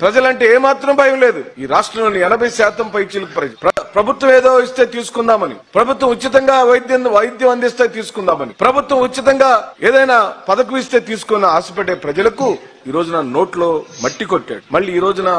ప్రజలంటే ఏమాత్రం భయం లేదు. ఈ రాష్ట్రంలోని ఎనభై శాతం పైచీలకు ప్రభుత్వం ఏదో ఇస్తే తీసుకుందామని ప్రభుత్వం ఉచితంగా వైద్యం వైద్యం అందిస్తే తీసుకుందామని ప్రభుత్వం ఉచితంగా ఏదైనా పథకం ఇస్తే తీసుకున్న ఆశపడే ప్రజలకు ఈ రోజున నోట్లో మట్టి కొట్టాడు. మళ్ళీ ఈ రోజున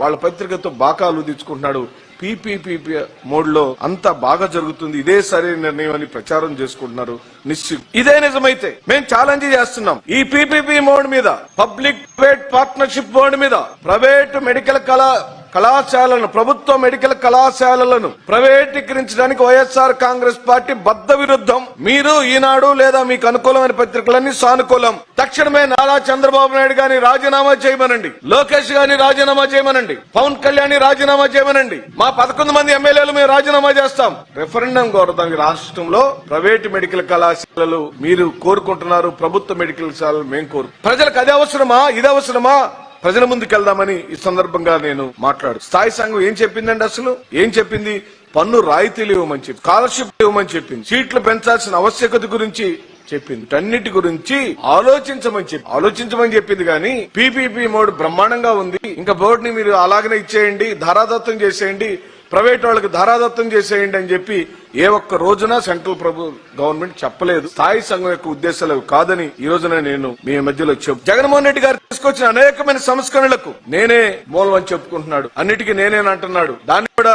వాళ్ళ పత్రికతో బాకాలు తీసుకుంటున్నాడు పీపీపీ మోడ్లో అంత బాగా జరుగుతుంది. ఇదే సరైన నిర్ణయం అని ప్రచారం చేసుకుంటున్నారు. నిశ్చిత ఇదే నిజమైతే మేము ఛాలెంజ్ చేస్తున్నాం. ఈ పీపీపీ మోడ్ మీద పబ్లిక్ ప్రైవేట్ పార్ట్నర్షిప్ మోడ్ మీద ప్రైవేట్ మెడికల్ కళా కళాశాలను ప్రభుత్వ మెడికల్ కళాశాలలను ప్రైవేటీకరించడానికి వైఎస్ఆర్ కాంగ్రెస్ పార్టీ బద్ద విరుద్ధం మీరు ఈనాడు లేదా మీకు అనుకూలమైన పత్రికలన్నీ సానుకూలం. తక్షణమే నారా చంద్రబాబు నాయుడు గాని రాజీనామా చేయమనండి. లోకేష్ గాని రాజీనామా చేయమనండి. పవన్ కళ్యాణ్ రాజీనామా చేయమనండి. మా పదకొండు మంది ఎమ్మెల్యేలు మేము రాజీనామా చేస్తాం. రెఫరెండం కోరదానికి రాష్ట్రంలో ప్రైవేట్ మెడికల్ కళాశాలలు మీరు కోరుకుంటున్నారు. ప్రభుత్వ మెడికల్ కళాశాలలు మేము కోరు ప్రజలకు అది అవసరమా? ఇది అవసరమా? ప్రజల ముందుకెళ్దామని ఈ సందర్భంగా నేను మాట్లాడు స్థాయి సంఘం ఏం చెప్పిందండి అసలు? ఏం చెప్పింది? పన్ను రాయితీలు ఇవ్వమని చెప్పి స్కాలర్షిప్ ఇవ్వమని చెప్పింది. సీట్లు పెంచాల్సిన ఆవశ్యకత గురించి చెప్పింది. అన్నిటి గురించి ఆలోచించమని చెప్పి ఆలోచించమని చెప్పింది కానీ పీపీపీ మోడ్ బ్రహ్మాండంగా ఉంది. ఇంకా బోర్డుని మీరు అలాగనే ఇచ్చేయండి ధారాదత్తం చేసేయండి ప్రైవేట్ వాళ్ళకి ధారాదత్తం చేసేయండి అని చెప్పి ఏ ఒక్క రోజున సెంట్రల్ ప్రభు గవర్నమెంట్ చెప్పలేదు. స్థాయి సంఘం యొక్క ఉద్దేశాలు కాదని ఈ రోజున నేను మీ మధ్యలో చెప్పు. జగన్మోహన్ రెడ్డి గారు తీసుకొచ్చిన అనేకమైన సంస్కరణలకు నేనే మూలం అని చెప్పుకుంటున్నాడు. అన్నిటికీ నేనేనంటున్నాడు దాన్ని కూడా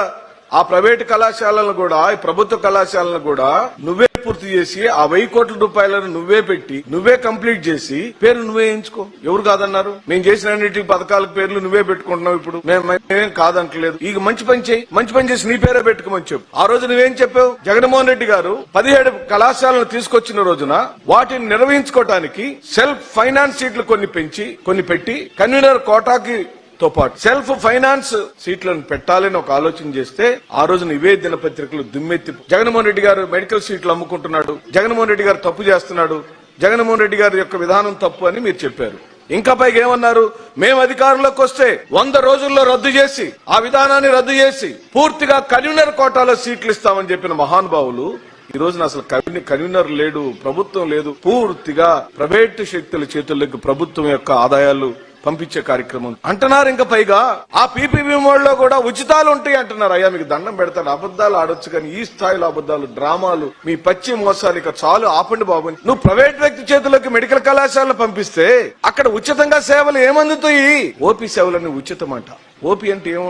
ఆ ప్రైవేట్ కళాశాలను కూడా ఈ ప్రభుత్వ కళాశాలను కూడా నువ్వే పూర్తి చేసి ఆ వెయ్యి కోట్ల రూపాయలను నువ్వే పెట్టి నువ్వే కంప్లీట్ చేసి పేరు నువ్వే ఎంచుకో. ఎవరు కాదన్నారు? మేము చేసిన అన్నిటి పథకాల పేర్లు నువ్వే పెట్టుకుంటున్నావు ఇప్పుడు. మేము మేమేం కాదంటలేదు. ఇక మంచి పని చేయి. మంచి పని చేసి నీ పేరే పెట్టుకోమని చెప్పు. ఆ రోజు నువ్వేం చెప్పావు? జగన్మోహన్ రెడ్డి గారు పదిహేడు కళాశాలను తీసుకొచ్చిన రోజున వాటిని నిర్వహించుకోవటానికి సెల్ఫ్ ఫైనాన్స్ సీట్లు కొన్ని పెంచి కొన్ని పెట్టి కన్వీనర్ కోటాకి తో పాటు సెల్ఫ్ ఫైనాన్స్ సీట్లను పెట్టాలని ఒక ఆలోచన చేస్తే ఆ రోజు ఇవే దినపత్రికలు దుమ్మెత్తి జగన్మోహన్ రెడ్డి గారు మెడికల్ సీట్లు అమ్ముకుంటున్నాడు. జగన్మోహన్ రెడ్డి గారు తప్పు చేస్తున్నాడు. జగన్మోహన్ రెడ్డి గారి యొక్క విధానం తప్పు అని మీరు చెప్పారు. ఇంకా పైగా ఏమన్నారు? మేము అధికారంలోకి వస్తే వంద రోజుల్లో రద్దు చేసి ఆ విధానాన్ని రద్దు చేసి పూర్తిగా కన్వీనర్ కోటాలో సీట్లు ఇస్తామని చెప్పిన మహానుభావులు ఈ రోజున అసలు కన్వీనర్ లేడు ప్రభుత్వం లేదు. పూర్తిగా ప్రైవేటు శక్తుల చేతుల్లోకి ప్రభుత్వం యొక్క ఆదాయాలు పంపించే కార్యక్రమం. అంటున్నారు ఇంకా పైగా ఆ పీపీబీ మోడ్లో కూడా ఉచితాలు ఉంటాయి అంటున్నారు. అయ్యా మీకు దండం పెడతాను. అబద్దాలు ఆడొచ్చు కానీ ఈ స్థాయిలో అబద్దాలు డ్రామాలు మీ పచ్చి మోసాలు ఇక చాలు ఆపండి బాబు. నువ్వు ప్రైవేట్ వ్యక్తి చేతుల్లోకి మెడికల్ కళాశాలను పంపిస్తే అక్కడ ఉచితంగా సేవలు ఏమందుతాయి? ఓపీ సేవలన్నీ ఉచితం అంట ఓపీ అంటే ఏమో